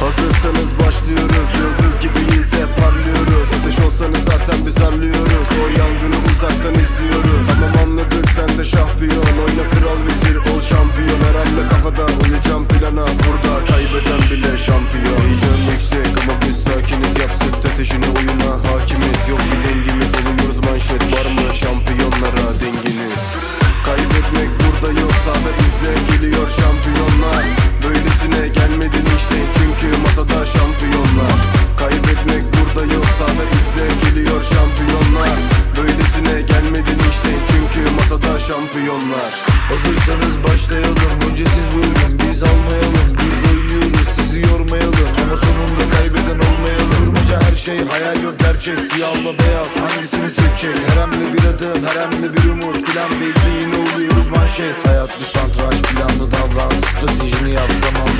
Hazırsanız başlıyoruz. Yıldız gibiyiz şampiyonlar Hazırsanız başlayalım. Önce siz buyurun biz almayalım. Biz oynuyoruz sizi yormayalım. Ama sonunda kaybeden olmayalım. Durmaca her şey hayal yok gerçek. Siyahla beyaz hangisini seçecek? Her bir adım her bir umut. Plan belli yine oluyoruz manşet. Hayat bir santraç planlı davran. Stratejini yap zamanlı